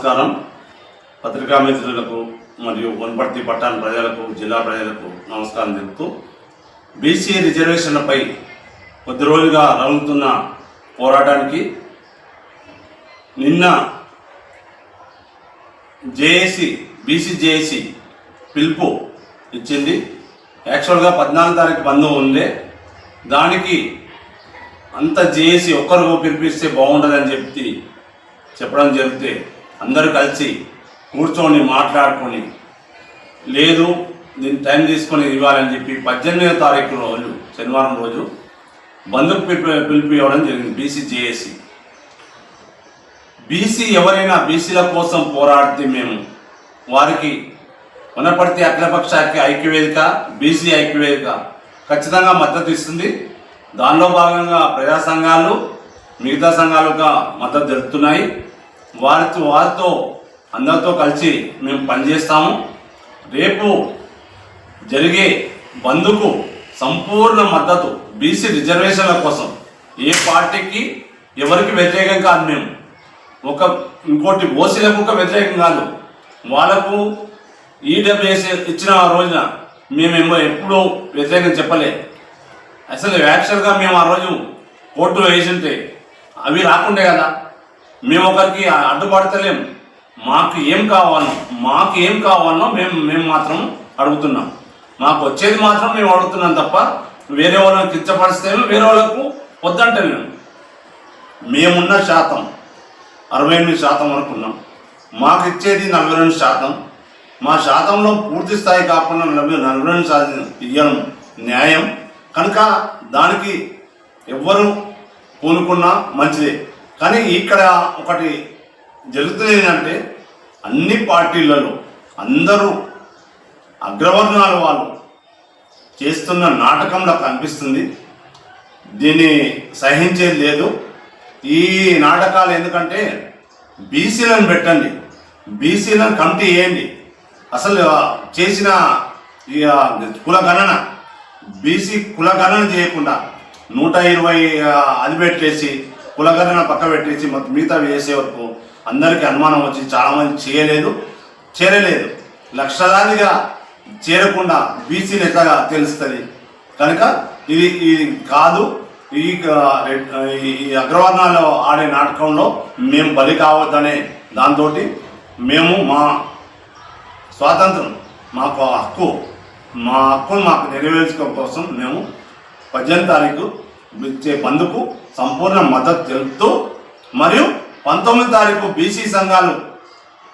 నమస్కారం. పత్రికా మిత్రులకు మరియు వనపర్తి పట్టణ ప్రజలకు జిల్లా ప్రజలకు నమస్కారం చెప్తూ బీసీ రిజర్వేషన్లపై కొద్ది రోజులుగా రగులుతున్న పోరాటానికి నిన్న జేఏసీ బీసీ జేఏసి పిలుపు ఇచ్చింది. యాక్చువల్గా పద్నాలుగు తారీఖు బంధం ఉండే. దానికి అంత జేఏసీ ఒక్కరు పిలిపిస్తే బాగుంటుందని చెప్పి చెప్పడం జరిగితే అందరూ కలిసి కూర్చొని మాట్లాడుకొని లేదు దీన్ని టైం తీసుకొని ఇవ్వాలని చెప్పి పద్దెనిమిదో తారీఖు రోజు శనివారం రోజు బంధుకు పిలిపి ఇవ్వడం జరిగింది బీసీ జేఏసీ. బీసీ ఎవరైనా బీసీల కోసం పోరాడితే మేము వారికి వనపర్తి అఖిలపక్ష ఐక్యవేదిక బీసీ ఐక్యవేదిక ఖచ్చితంగా మద్దతు ఇస్తుంది. దానిలో భాగంగా ప్రజా సంఘాలు మిగతా సంఘాలుగా మద్దతు జరుగుతున్నాయి వారితో వారితో అందరితో కలిసి మేము పనిచేస్తాము. రేపు జరిగే బంధుకు సంపూర్ణ మద్దతు బీసీ రిజర్వేషన్ల కోసం ఏ పార్టీకి ఎవరికి వ్యతిరేకం కాదు మేము. ఒక ఇంకోటి ఓసీలకు ఒక వ్యతిరేకం కాదు. వాళ్ళకు ఈడబ్ల్యూఎస్ ఇచ్చిన రోజున మేమేమో ఎప్పుడూ వ్యతిరేకం చెప్పలే. అసలు యాక్చువల్గా మేము ఆ రోజు కోర్టు వేసింటే అవి రాకుండే కదా. మేము ఒకరికి అడ్డుపడతలేం. మాకు ఏం కావాలనో మాకు ఏం కావాలనో మేము మేము మాత్రం అడుగుతున్నాం. మాకు వచ్చేది మాత్రం మేము అడుగుతున్నాం తప్ప వేరే వాళ్ళని కించపరిస్తేమో వేరే వాళ్ళకు వద్దంటలేము మేమున్న శాతం అరవై ఎనిమిది శాతం అనుకున్నాం మాకు ఇచ్చేది నలభై రెండు శాతం. మా శాతంలో పూర్తి స్థాయి కాకుండా నలభై నలభై రెండు శాతం ఇవ్వడం న్యాయం. కనుక దానికి ఎవ్వరు పూనుకున్నా మంచిదే. కానీ ఇక్కడ ఒకటి జరుగుతుంది ఏంటంటే అన్ని పార్టీలలో అందరూ అగ్రవర్ణాల వాళ్ళు చేస్తున్న నాటకంలో కనిపిస్తుంది. దీన్ని సహించేది లేదు. ఈ నాటకాలు ఎందుకంటే బీసీలను పెట్టండి. బీసీలను కమిటీ వేయండి. అసలు చేసిన ఈ కుల గణన బీసీ కుల గణన చేయకుండా నూట ఇరవై అదిపెట్టేసి అది పెట్టేసి కుల పక్క పెట్టేసి మిగతా వేసే వరకు అందరికీ అనుమానం వచ్చి చాలామంది చేయలేదు. చేరలేదు. లక్షలాదిగా చేరకుండా బీసీ ఎట్లా తెలుస్తుంది. కనుక ఇది ఇది కాదు. ఈ ఈ- ఈ అగ్రవర్ణాల్లో ఆడే నాటకంలో మేము బలి కావద్దనే దాంతో మేము మా స్వాతంత్రం మాకు హక్కు మా హక్కును మాకు నెరవేర్చుకోవడం కోసం మేము పద్దెనిమిది తారీఖు ఇచ్చే బందుకు సంపూర్ణ మద్దతు తెలుపుతూ మరియు పంతొమ్మిది తారీఖు బీసీ సంఘాలు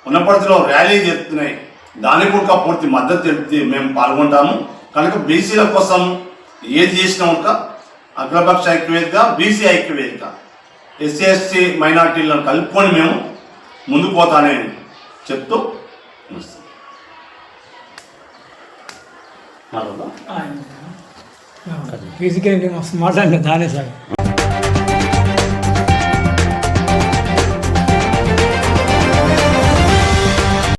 ఉన్నపటిలో ర్యాలీ చేస్తున్నాయి దానికి కూడా పూర్తి మద్దతు తెలిపి మేము పాల్గొంటాము. కనుక బీసీల కోసం ఏది చేసినా ఒక అగ్రపక్ష ఐక్యవేదిక బీసీ ఐక్యవేదిక ఎస్సీ ఎస్టీ మైనార్టీలను కలుపుకొని మేము ముందుకు పోతానే చెప్తూ నమస్తే. మాట్లాడదాం? ఫిజికల్ మస్తు మాట్లాడిన దానే సార్